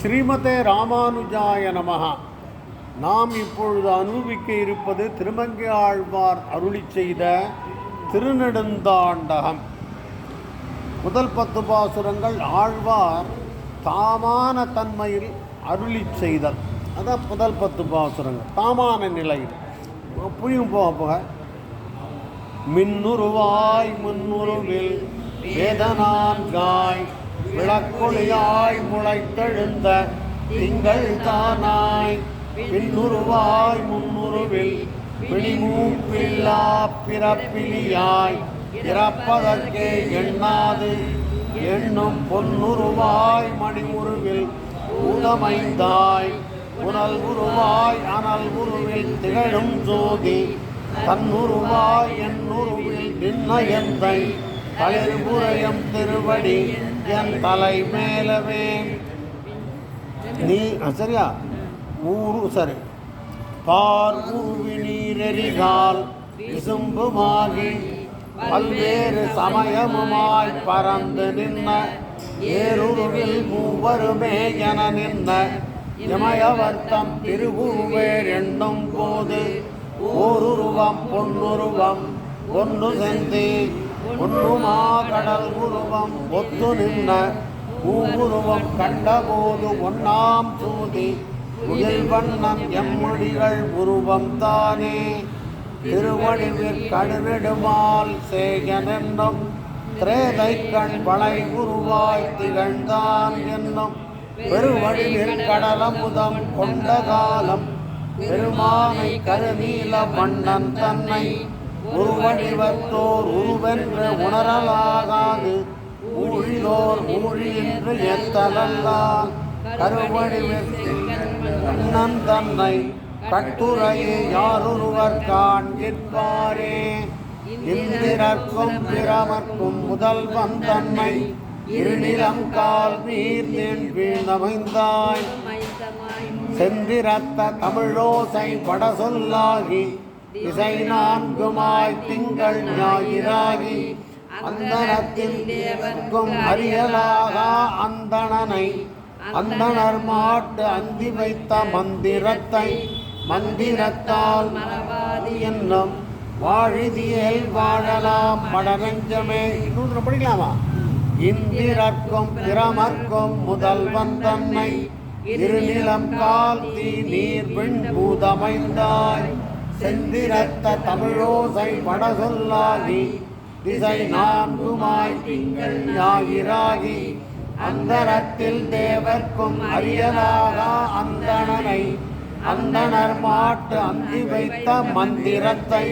ஸ்ரீமதே ராமானுஜாய நமகா நாம் இப்பொழுது அனுபவிக்க இருப்பது திருமங்கை ஆழ்வார் அருளி செய்த திருநெடுந்தாண்டகம். முதல் பத்து பாசுரங்கள் ஆழ்வார் தாமான தன்மையில் அருளி செய்தல். அதான் முதல் பத்து பாசுரங்கள். தாமான நிலையில். புரியும் போக போக. மின்னுருவாய் முன்னுருவில் வேதனான்காய் விளக்கொளியாய் முளைத்தெழுந்த திங்கள் தானாய். பின்னுருவாய் முன்னுருவில் பிணிமூப்பில்லா பிறப்பிலியாய். இறப்பதற்கே எண்ணாது. எண்ணும் பொன்னுருவாய் மணிமுருவில் ஊதமைந்தாய் புனல் உருவாய் அனல் உருவில் திகழும் ஜோதி. தன்னுருவாய் என்னுருவில் நின்ன எந்தை. தளிர்புரையம் திருவடி என் தலை மேலவே. நீ சரியா? ஊரு சரி. பார் உருவி நீரெறிகால் விசும்புமாகி பல்வேறு சமயமுமாய் பறந்து நின்ன ஏருருவில் மூவருமே என நின்ன இமயவர்த்தம் திருவுருவேர் எண்ணும் போது ஓருருவம் பொன்னுருவம் பொன்னு செந்தி ஒன்றுமா கடல் உருவம் ஒத்து நின்ன பூவுருவம் கண்டபோது ஒன்னாம் சூதி. உயில் வண்ணம் எம்மொழிகள் உருவம் தானே. திருவடிவில் கடுநெடுமால் சேகனென்னும் திரேதை கண் வளை உருவாய் திகழ்ந்தான் என்னும். பெருவடிவில் கடலமுதம் கொண்ட காலம் பெருமானை கருநீல மன்னன் தன்னை ஒருவன் உருவடிவத்தோர் உருவென்று உணரலாகாது. ஊழிலோர் ஊழி என்று எத்தலல்லால் கருவடிவன் தன்னை கட்டுரையே யாரொருவர் காண்கிற்பாரே இந்திரர்க்கும் பிரமர்க்கும் முதல்வன் தன்னை இருநிலம் கால் நீர் தேன் வீழ்ந்தமைந்தாய். செந்திரத்த தமிழோசை பட சொல்லாகி திசை நான்குமாய் திங்கள் ஞாயிறாகி அந்தனத்தில் தேவர்க்கும் அறியலாக அந்தணனை அந்தனர் மாட்டு அந்தி வைத்த மந்திரத்தை மந்திரத்தால் மறவாதி என்னும் வாழிதியல் வாழலாம் மடரஞ்சமே இன்னொன்று படிக்கலாமா? இந்திரர்க்கும் பிரமர்க்கும் முதல்வன் தன்னை இருநிலம் கால் தீ நீர் விண் பூதமைந்தாய் செந்திரத்த தமிழோசை பட சொல்லாகி திசை நான்குமாய் திங்கள் யாகிராகி அந்தரத்தில் தேவர்க்கும் அரியலாக அந்தணனை அந்தனர் மாட்டு அந்தி வைத்த மந்திரத்தை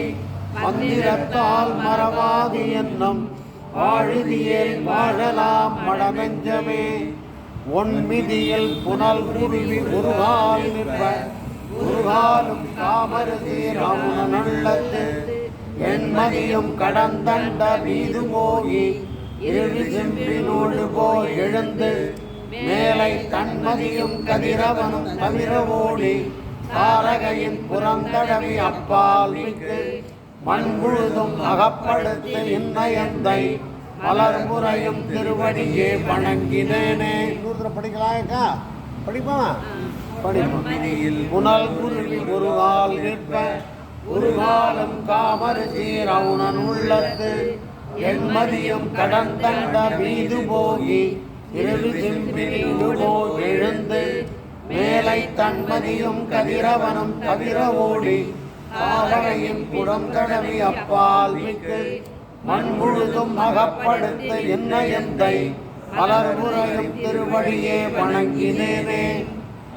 மந்திரத்தால் மறவாது என்னும் வாழுதியே வாழலாம் மடமெஞ்சமே ஒன்மிதியில் புனல் குருவி உருகால் நிற்ப உருகாலும் காமருதி ரமுனள்ளத்து என்மதியும் கடந்தண்ட வீது போகி இருவி செம்பினோடு போய் எழுந்து மேலை தன்மதியும் கதிரவனும் தவிர ஓடி தாரகையின் புறந்தடவி அப்பால் விட்டு மண் முழுதும் அகப்படுத்து இன்னயந்தை மலர்முறையும் திருவடியே வணங்கினேனே. நூறு படிப்பான். படிப்பான். புனல் குருவி ஒரு கால் நிற்ப ஒரு காலம் காமரு சீரவுணன் உள்ளத்து. என்மதியும் கடந்தண்ட மீது போகி இரவு செம்பினீடு போய் எழுந்து. மேலை தன்மதியும் கதிரவனும் தவிர ஓடி காவலையின் புறம் தடவி அப்பால் மிக்கு. மண் முழுதும் அகப்படுத்த என்ன எந்தை? மலர்முறையும் திருவடியே வணங்கினேனே.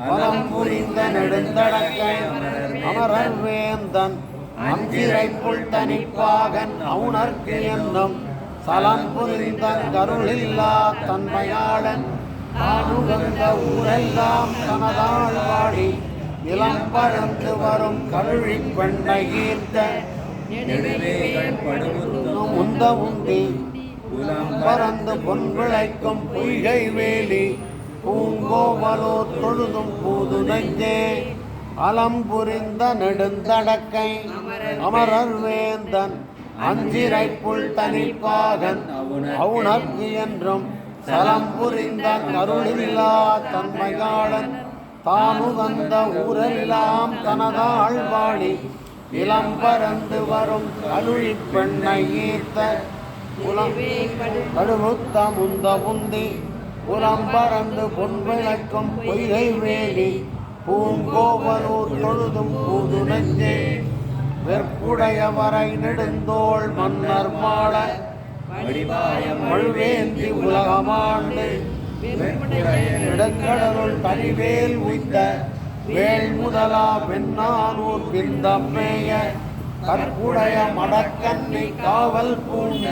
வலம் புரிந்த நெடுந்தடக்கை அமரர் வேந்தன் அஞ்சிரை புல் தனிப்பாகன் அவுணர்க்கு என்னும் சலம் புரிந்தன் கருளில்லா தன்மையாளன். தானுகந்த ஊரெல்லாம் தனதாள் வாடி இளம் பறந்து வரும் கருழி பெண்ணை ஈர்த்த. உந்த உந்தி பறந்து பொன் விளைக்கும் பொய்கை வேலி பூங்கோவலோ தொழுதும் பூது நெஞ்சே அலம் புரிந்த நெடுந்தடக்கை அமரர் வேந்தன் அஞ்சிரை புல் தனிப்பாகன் அவுணர்க்கு என்றும் சலம் புரிந்த கருளில்லா தன்மையாளன் தானு வந்த ஊரெல்லாம் தனதாள் வாழி இளம் பறந்து வரும் கருளி பெண்ணை ஈர்த்த புலம் கடுமுத்த முந்தி புலம் பறந்து பொன் பொய்கை வேலி பூங்கோவலூர் தொழுதும் பூது நெஞ்சே வெற்புடைய வரை நெடுந்தோள் மன்னர் மாள மழுவேந்தி உலகமாண்டு. நெடுங்கடலுள் தனிவேல் உய்த்த வேல் முதலா வெண்ணானூர் பிந்தம்மேய கற்புடைய மடக்கண்ணி காவல் பூண்ட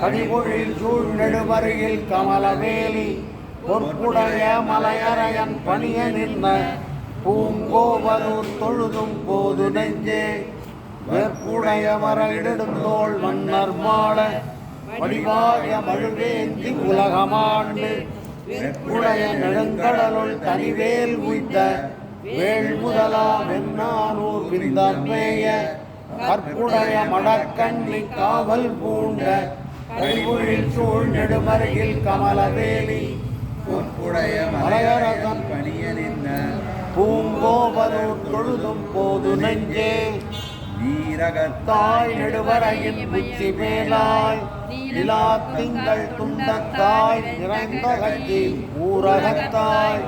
கடிபொழில் சூழ் நெடுவரையில் கமலவேலி பொற்புடைய மலையரையன் பணிய நின்ற பூங்கோவலூர் தொழுதும் போது நெஞ்சே. வெற்புடைய மறையிடுந்தோள் மன்னர் மாள வடிவாய மழுவேந்தி உலகமாண்டு. வெற்புடைய நெடுங்கடலுள் தனிவேல் உய்த்த வேள் முதலா வெண்ணானூர் விந்தமேய கற்புடைய மடக்கண்ணி காவல் பூண்ட கழிவுழில் சூழ் நெடுமருகில் கமலவேலி. பொற்புடைய மலையரசன் பணிய நின்ற பூங்கோபரூர் தொழுதும் போது நெஞ்சே. நீரகத்தாய் நெடுவரையின் உச்சி மேலாய் நிலா திங்கள் துண்டத்தாய் நிறைந்த கட்சி ஊரகத்தாய்.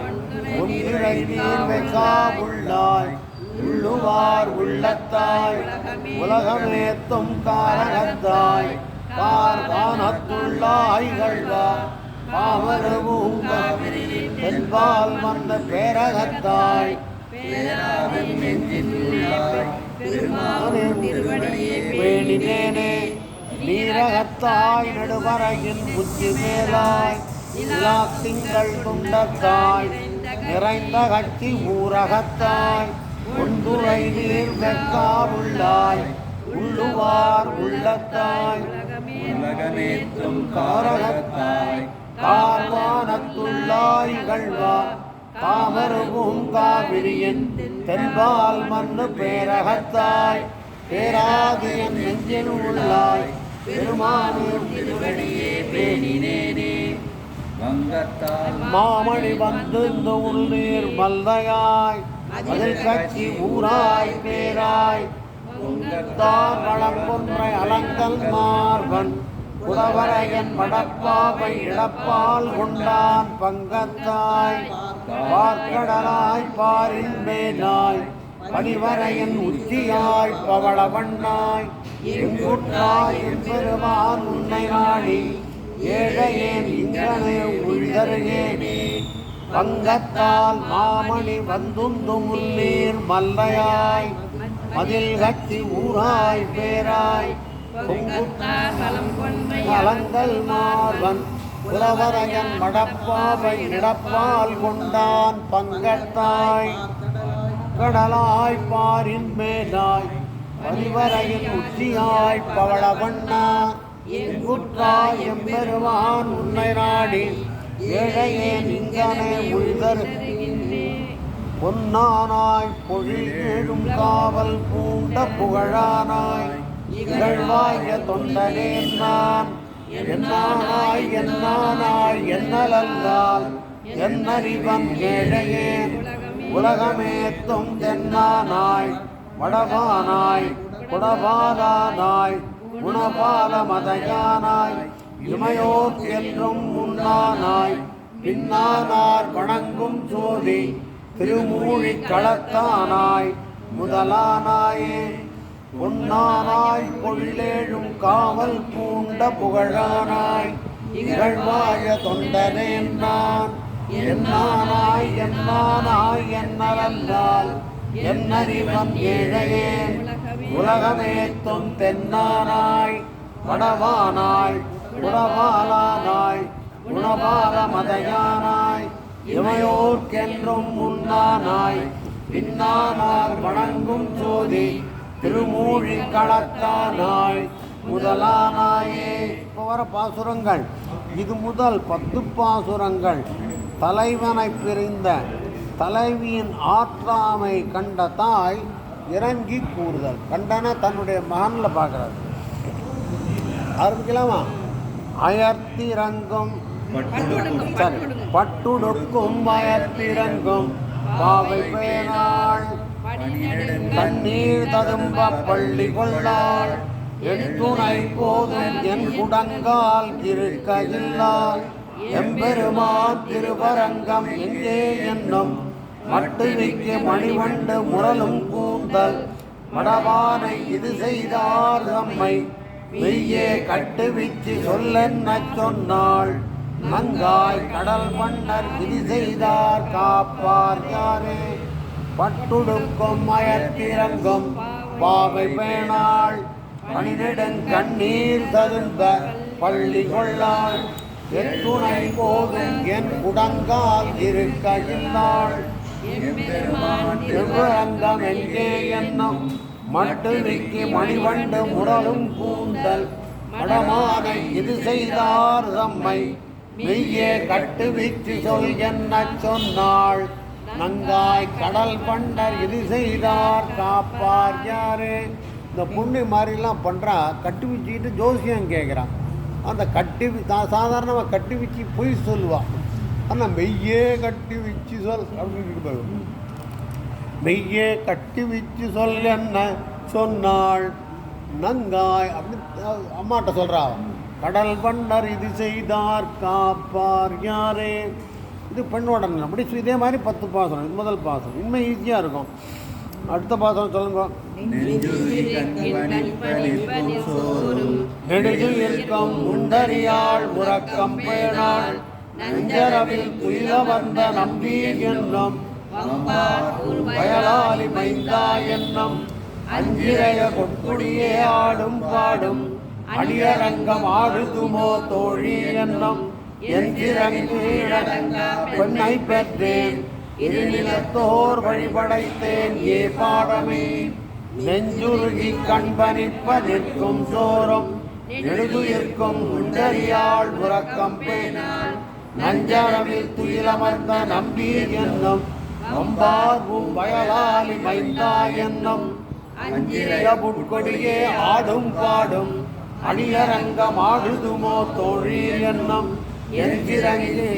ஒன்றிரை நீர் வெக்கா உள்ளாய். உள்ளுவார் உள்ளத்தாய் உலகமேத்தும் காரகத்தாய் தென்பால் வந்த பேரகத்தாய். வேணினேனே நீரகத்தாய் நடுவரையின் புத்தி மேலாய் நிலா திங்கள் துண்டத்தாய் நிறைந்த கட்சி ஊரகத்தாய். ஒன்றுரை நீர் வெக்காவுள்ளாய் உள்ளுவார் உள்ளத்தாய். உலகமேத்தும் காரகத்தாய் கார்வானத்துள்ளாய் கள்வா காமருவும் காவிரியன் தென்பால் மண்ணு பேரகத்தாய். பேராதியன் நெஞ்சில் உள்ளாய் பெருமானூர் திருவடியே பேணினேனே. வங்கத்தால் மாமணி வந்து இந்த உள்ளீர் மல்தையாய் அதில் கட்சி ஊராய் பேராய். வளம்பொன்றை அலங்கல் மார்பன். புலவரையன் மடப்பாவை இழப்பால் கொண்டான் பங்கத்தாய். பார்க்கடலாய் பாரின் மேலாய் பணிவரையன் உத்தியாய் பவளவண்ணாய். எங்குற்றாய் பெருமான் உன்னை நாடி. ஏழையேன் இங்கனே உழிதருகேனே பங்கத்தால் மாமணி வந்துந்து முன்னீர் மல்லையாய் மதில் கட்சி ஊராய் பேராய். கலங்கல் மார்பன் புலவரையன் மடப்பாவை இடப்பால் கொண்டான் பங்கத்தாய் கடலாய் பாரின் மேலாய் பரிவரையின் உச்சியாய் பவளவண்ணா எங்குற்றாய் எம்பெருமான் உன்னை நாடி ஏழையே நிங்கனே உய்தர் பொன்னானாய் பொழிழும் காவல் பூண்ட புகழானாய். இகழ்வாய தொண்டனே நான். என்னானாய் என்னானாய் என்னலல்லால். என்னறிவன் ஏழையே. உலகமேத்தும் தென்னானாய் வடவானாய் குடபாலானாய் குணபால மதையானாய் இமையோர் என்றும் முன்னானாய் பின்னானார் வணங்கும் சோதி திருமூழி களத்தானாய். முதலானாயே பொன்னானாய் பொழிலேழும் காவல் பூண்ட புகழானாய். இகழ்வாய தொண்டனேன் நான் என்னானாய் என்னானாய் என்னவல்லால். என்னறிவன் ஏழையேன் உலகமேத்தும் தென்னானாய். வடவானாய் குடபாலானாய் குணபால மதையானாய் இமையோர்க்கென்றும் முன்னானாய் பின்னானார் வணங்கும் ஜோதி திருமூழி களத்தானாய். முதலானாயே இப்போ வர பாசுரங்கள். இது முதல் பத்து பாசுரங்கள். தலைவனை பிரிந்த தலைவியின் ஆற்றாமை கண்ட தாய் இறங்கி கூறுதல். கண்டன தன்னுடைய மகனில் பார்க்குறாரு. ஆரம்பிக்கலாமா அயர்த்திரங்கும் பட்டுடுக்கும் சரி பட்டுடுக்கும். பயத்திறங்கும் பாவை பேனாள் கண்ணீர் ததும்ப பள்ளி கொள்ளாள். என் துணை போதும் என் குடங்கால் இருக்கையில்லால் எம்பெருமான் திருவரங்கம் எங்கே என்னும். மட்டுவிக்கு மணிவண்டு முரலும் கூந்தல். மடவானை இது செய்தார் தம்மை. மெய்யே கட்டுவிச்சு சொல்லென்ன சொன்னாள். நங்காய் கடல் மன்னர் விதி செய்தார் காப்பார் யாரே? பட்டுடுக்கும் மயத்திறங்கும் பாவை பேணாள். பணிநெடுங் கண்ணீர் ததும்ப பள்ளி கொள்ளாள். என் துணை போதும் என் குடங்கால் இருக்கையில்லாள். எங்கே என்னும் மட்டுவிக்கு மணிவண்டு முரலும் கூந்தல். மடமானை இது செய்தார் தம்மை? மெய்யே கட்டுவிச்சு சொல் என்ன சொன்னாள். நங்காய் கடல் பண்டர் இது செய்தார்? காப்பார் யாரு? இந்த புண்ணி மாதிரிலாம் பண்ணுறா கட்டு வச்சுக்கிட்டு ஜோசியம் கேட்குறான் அந்த கட்டி தான் சாதாரணமாக கட்டி வச்சு பொய் சொல்லுவான் ஆனால் மெய்யே கட்டி வச்சு சொல் அப்படின்னு மெய்யே கட்டி வச்சு சொல் என்ன சொன்னாள்? நங்காய் அப்படின்னு அம்மாட்ட சொல்கிறா கடல் பண்டர் இது செய்தார் காப்பார் யாரே? இது பெண்ணோட அப்படி இதே மாதிரி பத்து பாசனம் இது முதல் பாசனம். இனிமேல் ஈஸியாக இருக்கும். அடுத்த பாசனம் சொல்லுங்க. நெடுகில் இருக்கும் முண்டறியாள் முறக்கம் பயனாள் நெஞ்சரவில் புயல வந்த நம்பி என்னும் வயலாளி மைந்தா என்னும் அஞ்சிரைய கொட்குடியே ஆடும் பாடும் அடியரங்கம் ஆடுதுமோ தோழி என்னும் பெண்ணை பெற்றேன். இருநிலத்தோர் வழிபடைத்தேன். ஏ பாடமே. நெஞ்சுருகி கண்பனிப்ப நிற்கும் சோறும். நெடுதுயிர்க்கும் உண்டறியாள் உறக்கம் பேணாள் நஞ்சரவில் துயிலமர்ந்த நம்பி என்னும் நம்பார்வும் வயலாலி மைந்தா என்னும் அஞ்சிரைய புட்கொடியே ஆடும் பாடும் அடியரங்கம் ஆடுதுமோ தோழி என்னும் என்கிறங்கி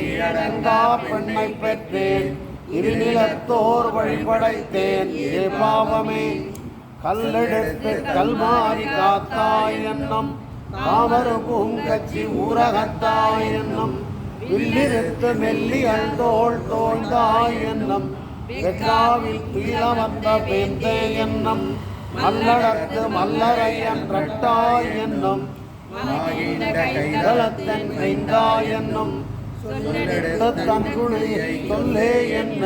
பெண்ணை பெற்றேன். இருநிலத்தோர் வழிபடைத்தேன். ஏ பாவமே கல்லெடுத்து கல்மாறி காத்தாய் என்னும் காமரு பூங்கச்சி ஊரகத்தாய் என்னும் வில்லிருத்து மெல்லி அந்தோள் தோழ்ந்தாய் என்னும் வெற்றாவில் துயில வந்த பேந்தே என்னும் மல்லடத்து மல்லரை என்றட்டாய் என்னும். கைதளத்தின் ஐந்தாய் என்னும். தன்குழி சொல்லே என்ன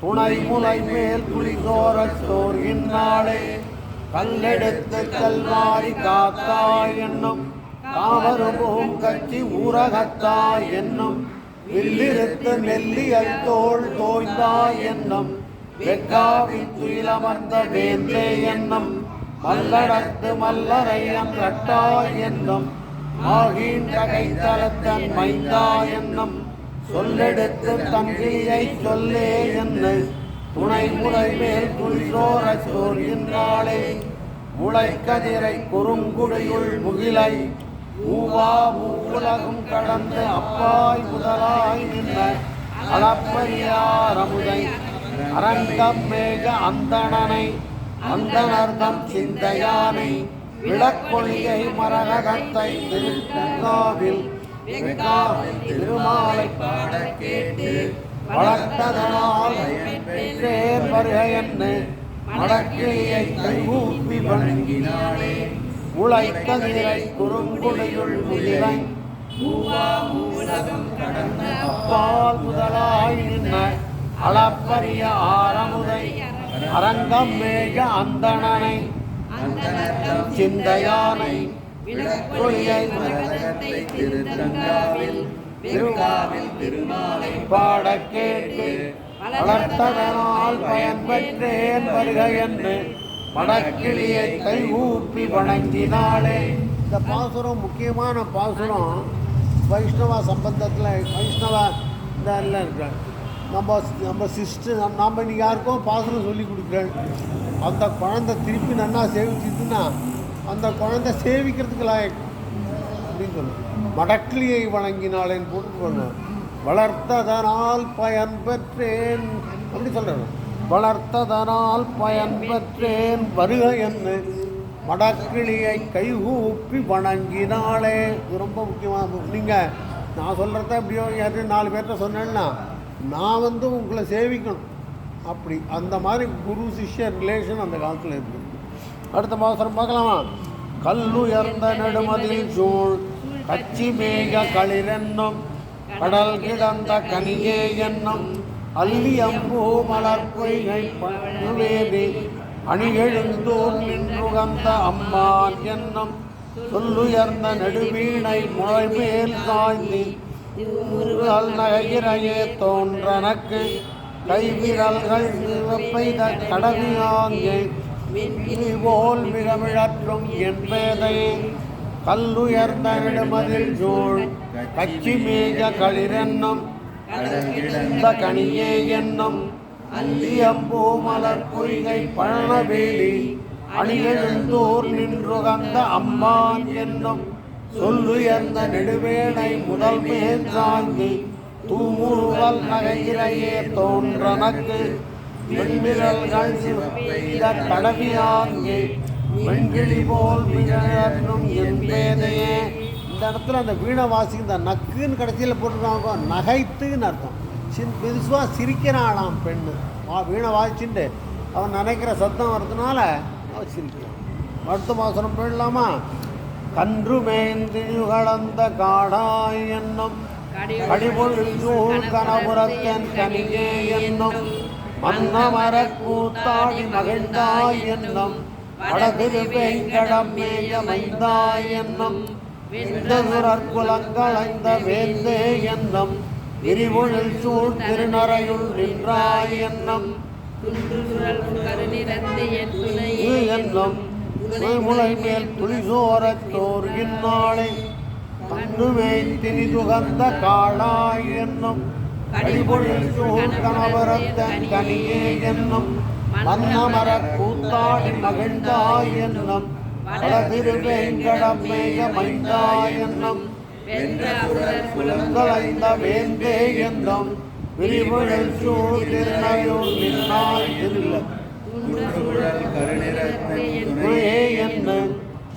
துணை முலை மேல் குழி சோரச் சோர்கின்றாளே கல்லெடுத்து கல்வாரி காத்தாய் என்னும் காமருபூம் கட்சி ஊரகத்தாய் என்னும். வில்லிருத்து நெல்லியல் தோள் தோய்ந்தாய் என்னும் வெக்காவின் துயிலமர்ந்த வேந்தே என்னும் மல்லடத்து மல்லரையம் கட்டாய் என்னும் ஆகின்ற கைத்தலத்தன் மைந்தா என்னும் சொல்லெடுத்து தங்கியை சொல்லே என்ன துணை முறை மேல் குளிசோர சோர்கின்றாளே முளைக்கதிரை குறுங்குடியுள் முகிலை மூவா மூவுலகும் கடந்து அப்பாய் முதலாய் நின்ற அளப்பரியாரமுதை அரங்கம் மேக அந்தணனை அந்தனர்தம் சிந்தையானை விளக்கொழியை மரகத்தை திருக்காவில் திருமாலை பாட கேட்டு வளர்த்ததனால் பெற்றேன் வருக என்று மடக்கிளியை கைகூப்பி வணங்கினாளே முளைக்கதிரை குறுங்குடையுள் முதிரை அப்பால் முதலாய் நின்ன அளப்பரிய ஆரமுதை அரங்கம் மேக அந்தணனை. சிந்தையானை விளக்கொழியை திருமாலை பாட கேட்டு வளர்த்ததனால் பயன்பெற்றேன் வருக என்று வடக்கிளியை கை ஊப்பி வணங்கினாலே இந்த பாசுரம் முக்கியமான பாசுரம் வைஷ்ணவ சம்பந்தத்தில் வைஷ்ணவ இந்த எல்லாம் இருக்கு. நம்ம நம்ம சிஸ்டர் நம்ம இன்னைக்கு யாருக்கும் பாசுரம் சொல்லி கொடுக்குறேன். அந்த குழந்தை திருப்பி நன்னா சேவிச்சிட்டுன்னா அந்த குழந்தை சேவிக்கிறதுக்கு லாயக். அப்படின்னு சொல்லுவோம் மடக்கிளியை வணங்கினாளேன்னு போட்டுக்கோங்க வளர்த்ததனால் பயன் பெற்றேன் அப்படி சொல்கிறேன் வளர்த்ததனால் பயன் பெற்றேன் வருக என்று மடக்கிளியை கைகூப்பி வணங்கினாளே. இது ரொம்ப முக்கியமாக நீங்கள் நான் சொல்கிறத எப்படியோ யாரு நாலு பேர்கிட்ட சொன்னேன்னா நான் வந்து உங்களை சேவிக்கணும். அப்படி அந்த மாதிரி குரு சிஷ்ய ரிலேஷன் அந்த காலத்தில் இருக்குது அடுத்த மாதம் பார்க்கலாமா? கல்லுயர்ந்த நெடுமதில் சூழ் கச்சி மேக களிரென்னும் கடல் கிடந்த கனியே என்னும் அல்லி அம்போ மலர் பொய்கை அணிகெழுந்தோர் அணியெழுந்தோர் நின்றுகந்த அம்மான் என்னும் சொல்லுயர்ந்த நெடுவீணை முளைமேல் காய்ந்தி திருமுருகல் நகையிறையே தோன்றனக்கு. கைவிரல்கள் பெய்த கடவியாங்கே போல் மிகமிழற்றும் என் பேதையே கல்லுயர்ந்த நெடுமதில் சூழ் கச்சி மேக களிரென்னும் இந்த கனியே என்னும் அல்லியம்பூ மலர் பொய்கை பழனவேலி அணியெழுந்தோர் நின்றுகந்த அம்மான் என்னும் சொல்லுயர்ந்த நெடுவேணை முதல் மேற்றாங்கி தூமுருவல் நகையிலேயே தோன்றனக்கு வெண்விரல்கள் சிவப்பெய்த கடவியாங்கே வெண்கிளி போல் மிகழும் என் பேதையே. இந்த இடத்துல அந்த வீணை வாசிக்கு இந்த நக்குன்னு கடைசியில் போட்டுருக்காங்க. நகைத்துன்னு அர்த்தம். சின் பெருசுவாக சிரிக்கிறானாம் பெண்ணு. வா வீணை வாசிச்சுட்டு அவன் நினைக்கிற சத்தம் வர்றதுனால அவன் சிரிக்கிறான். அடுத்த மாசனம் போயிடலாமா? கன்று மேந்திழந்த காடாய் என்னும் கடிபொழில் சூழ் கனபுரத்தன் கனியே என்னும் மன்னமர கூத்தாடி மகிழ்ந்தாய் என்னும் வடதிரு வெங்கடம் மேய மைந்தாய் என்னும் வெந்தசுரர் குலங்களைந்த வேந்தே என்னும் விரிபொழில் சூழ் திருநறையுள் நின்றாய் என்னும் என்னும் முளை மேல் புலிசோரத் தோர்கின்னாளே கண்ணுமே தினி துகந்த காளாய் என்னும் கடிபொழில் சூழ் கணவரத்தன் கனியே என்னும் மன்னமர கூத்தாடி மகிழ்ந்தாய் என்னும் வடதிரு வேங்கடமேய மைந்தாய் என்னும் வென்ற அசுரர் குலங்களைந்த வேந்தே என்னும் விரிபொழில் சூழ் திருநயூர் நின்னாய் திருல குன்றுசுழல் கருநிறத்து துணை துணையே என்ன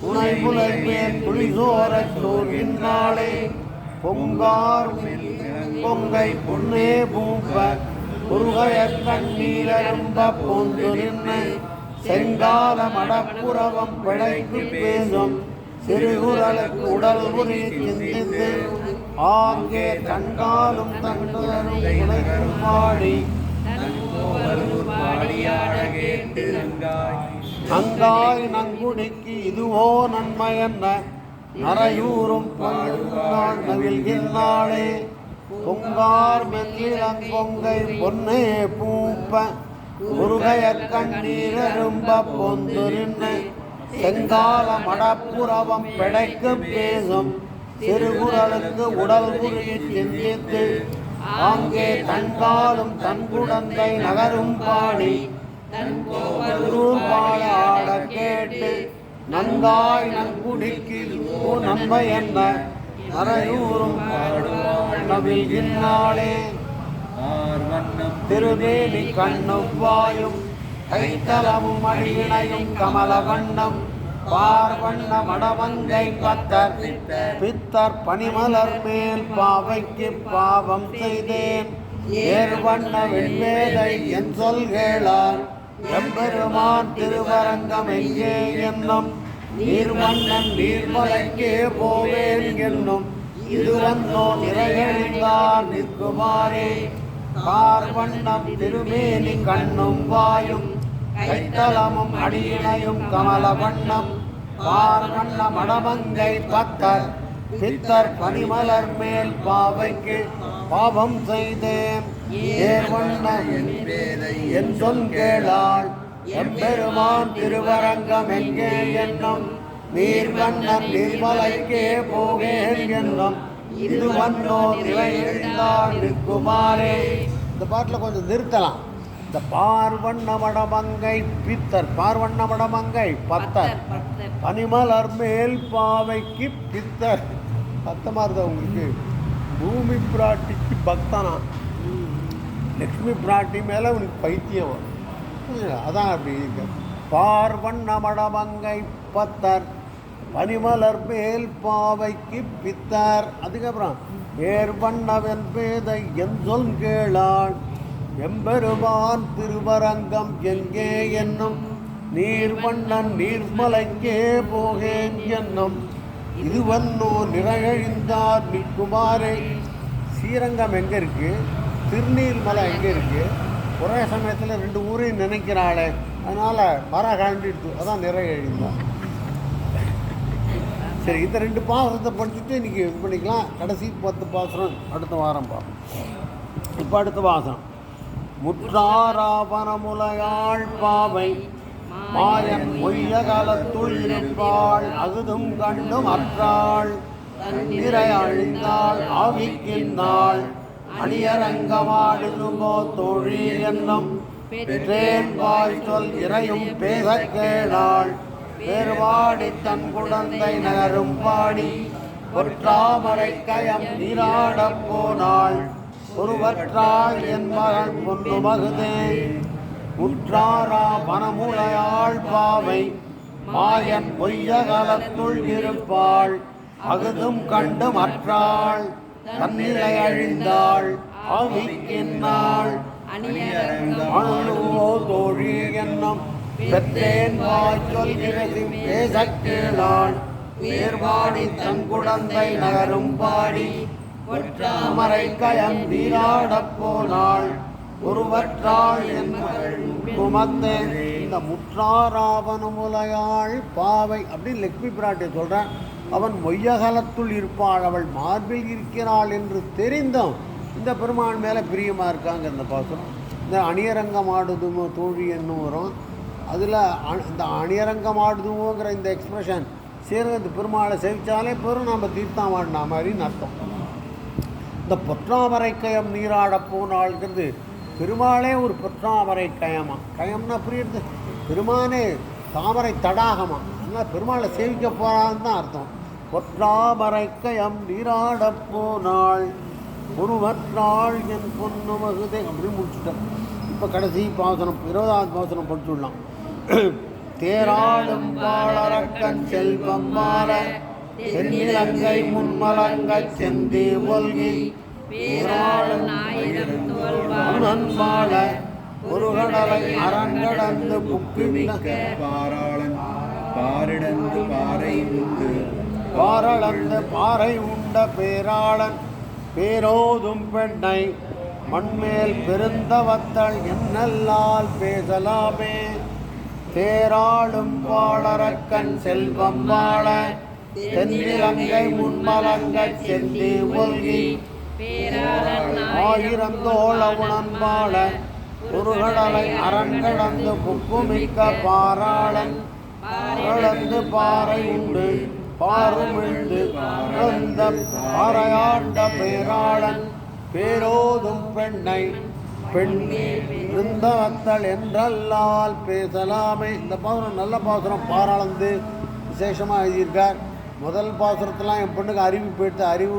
துணை புலர்மேல் புலிசோரச் சோர்கின்றாளே பொங்கார் பொங்கை பொன்னே குருகைய கண்ணீரம்ப போந்து நின்று செங்கால மடப்புறவம் பிழைக்கு பேசும். சிறுகுரலுக்கு உடல் உரி சிந்தித்து ஆங்கே கண்காலும் தண்டுதரும் உழைக்கும் பாடி. அங்காய் நங்குடிக்கு இதுவோ நன்மை என்ன நரையூரும் பங்கினாள் நவில்கின்றாளே பொங்கார் மெல்லிளங்கொங்கை பொன்னே பூப்ப. முருகைய கண்ணீரரும்ப பொந்துரின்னு செங்கால மடப்புறவம் பிழைக்கு பேசும் திருகுறளுக்கு உடல் உருகி சிந்தித்து அங்கே தன்காலும் தன்குடந்தை நகரும் பாடி தன்கோவலூர் ஆட கேட்டு நன்காய் நன்குடிக்கு நன்மை என்ன? அரையூரும் பாடுவாள் நவில்கின்றாளே திருவேலி கண்ணும் வாயும் கைத்தலமும் அடியினையும் கமல வண்ணம் பார்வண்ண மடவங்கை பத்தர் பித்தர் பனிமலர் மேல் பாவைக்கு பாவம் செய்தேன். ஏர்வண்ண வெண்வேலை என் சொல் கேளார் எம்பெருமான் திருவரங்கம் எங்கே என்னும். நீர்வண்ணன் நீர்மலைக்கே போவேன் என்னும். இது வந்தோ நிறையழிந்தார் நிற்குமாறே. பார்வண்ணம் திருமேனி கண்ணும் வாயும் கைத்தளமும் அடியினையும் கமல வண்ணம் பார்வண்ண மடமங்கை பத்தர் பித்தர் பனிமலர் மேல் பாவைக்கு பாவம் செய்தேன். ஏர்வண்ணம் என் சொல் கேளாள் எம்பெருமான் திருவரங்கம் எங்கே என்னும் நீர்வண்ணன் நீர்மலைக்கே போகேன் என்னும். இது வந்தோ நிலை எழுந்தார் நிற்குமாரே இந்த பாட்டில் கொஞ்சம் நிறுத்தலாம். இந்த பார்வண்ண மடமங்கை பித்தர் பார்வண்ண மடமங்கை பத்தர் பனிமலர் மேல் பாவைக்கு பித்தர். அர்த்தமாக இருந்தா உங்களுக்கு. பூமி பிராட்டிக்கு பக்தனா? லக்ஷ்மி பிராட்டி மேலே உனக்கு பைத்தியம். வரும். அதான் அப்படி இருக்கு. பார்வண்ண மடமங்கை பத்தர் பனிமலர் மேல் பாவைக்கு பித்தார். அதுக்கப்புறம் ஏர்வண்ணவன் பேதை என் சொல் கேளான். எம்பெருமான் திருவரங்கம் எங்கே என்னும்? நீர்வண்ணன் நீர்மலைக்கே போகேன் என்னும். இதுவன்னோ நிறையழிந்தார் நிற்குமாறே. ஸ்ரீரங்கம் எங்கே இருக்கு? திருநீர்மலை எங்கே இருக்கு? ஒரே சமயத்தில் ரெண்டு ஊரையும் நினைக்கிறாளே. அதனால் மர காண்டிட்டு அதான் நிறைய எழுந்தான் சரி இந்த ரெண்டு பாசனத்தை படிச்சுட்டு இன்றைக்கி இது பண்ணிக்கலாம். கடைசி பத்து பாசனம் அடுத்த வாரம் பார்ப்போம். இப்போ அடுத்த பாசனம் முற்றாராபனமுலையாள் பாவை மாயன் பொய்ய காலத்துள் இருப்பாள் அகுதும் கண்டும் அற்றாள். நிறை அழிந்தாள் ஆவிக்கின்றாள். அணியரங்கமாடுமோ தொழில் என்னும் பெற்றேன் வாய் சொல் இறையும் பேச கேளாள். வேறுபாடி தன் குழந்தை நகரும் பாடி பொற்றாமரை கயம் நீராடப் போனாள். ஒருவற்றாள் என் மகன் பொன்று மகுதே. உற்றாரா மனமுளையாள் பாவை மாயன் பொய்யகலத்துள் இருப்பாள். அகுதும் கண்டு மற்றாள் தன்னிலை அழிந்தாள் ஆவிக்கின்னாள் அணுவோ தோழி என்னும் பெற்றேன் வாய் சொல்கிறது பேசக் கேளாள் தன் குழந்தை நகரும் பாடி ஒற்றாமரை கயம் நீராடப் போனாள். ஒருவற்றாள் பாவை அப்படின்னு லக்ஷ்மி பிராட்டி சொல்கிறேன் அவன் மொய்யகலத்துள் இருப்பாள் அவள் மார்பில் இருக்கிறாள் என்று தெரிந்தும் இந்த பெருமான் மேலே பிரியமாக இருக்காங்க இந்த பாசனம் இந்த அணியரங்கம் ஆடுதுமோ தோழி என்னும் வரும். அதில் இந்த அணியரங்கம் ஆடுதுமோங்கிற இந்த எக்ஸ்பிரஷன் சீரகத்து பெருமாளை சேவித்தாலே பெரும் நம்ம தீர்த்தம் ஆடினா மாதிரின்னு அர்த்தம். இந்த பொற்றாமரை கயம் நீராடப் பெருமாளே ஒரு பொற்றாமரை கயமா. கயம்னா புரியுது பெருமானே தாமரை தடாகமா. அதனால் பெருமாளை சேவிக்க போகிறான்னு தான் அர்த்தம். பொற்றாமரை கயம் நீராடப் போனாள் ஒருவற்றாள் என் பொண்ணு மகுதே அப்படின்னு முடிச்சுட்டேன் இப்போ கடைசி பாசனம் இருபதாவது பாசனம் படிச்சுடலாம் தேராடும் பாளரக்கன் செல்வம் மாற தென்னிலங்கை முன்மலங்கச் செந்தி ஒல்கி பேராளன் ஆயிரம் தோல்வாள் ஒரு கடலை அரங்கடந்து புக்கிமிக்க பாராளன் பாரிடந்து பாறை உண்டு. பாரளந்த பாறை உண்ட பேராளன் பேரோதும் பெண்ணை மண்மேல் பெருந்தவத்தள் என்னல்லால் பேசலாமே. தேராளும் பாளரக்கன் செல்வம் வாழ தென்னிலங்கை முன்மலங்கச் செந்தி ஒல்கி. ஆயிரம் தோழ உணன்பாள ஒரு கடலை அரண்கடந்து புக்குமிக்க பாராளன். கலந்து பாறை உண்டு பாருமிழ்ந்து பரந்த பாறையாண்ட பேராளன். பேரோதும் பெண்ணை பெண் இருந்தவத்தல் என்றல்லால் பேசலாமே. இந்த பாசுரம் நல்ல பாசுரம் பாராளந்து விசேஷமாக எழுதியிருக்கார். முதல் பாசுரத்தெலாம் என் பெண்ணுக்கு அறிவு போயிட்டு அறிவு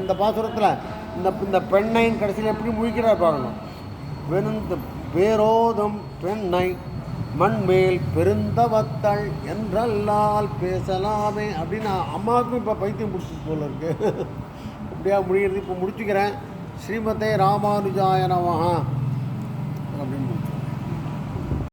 இந்த பாசுரத்தில் இந்த இந்த பெண்ணையின் கடைசியில் எப்படி முழிக்கிறார் பாருங்க. வெறுந்த பேரோதும் பெண்ணை மண்மேல் பெருந்தவத்தள் என்றல்லால் பேசலாமே அப்படின்னு அம்மாவுக்கும் இப்போ பைத்தியம் பிடிச்சி போல இருக்கு. அப்படியா முடிகிறது இப்போ முடிச்சுக்கிறேன். ஸ்ரீமதே ராமானுஜாய நமஹா. அப்படின்னு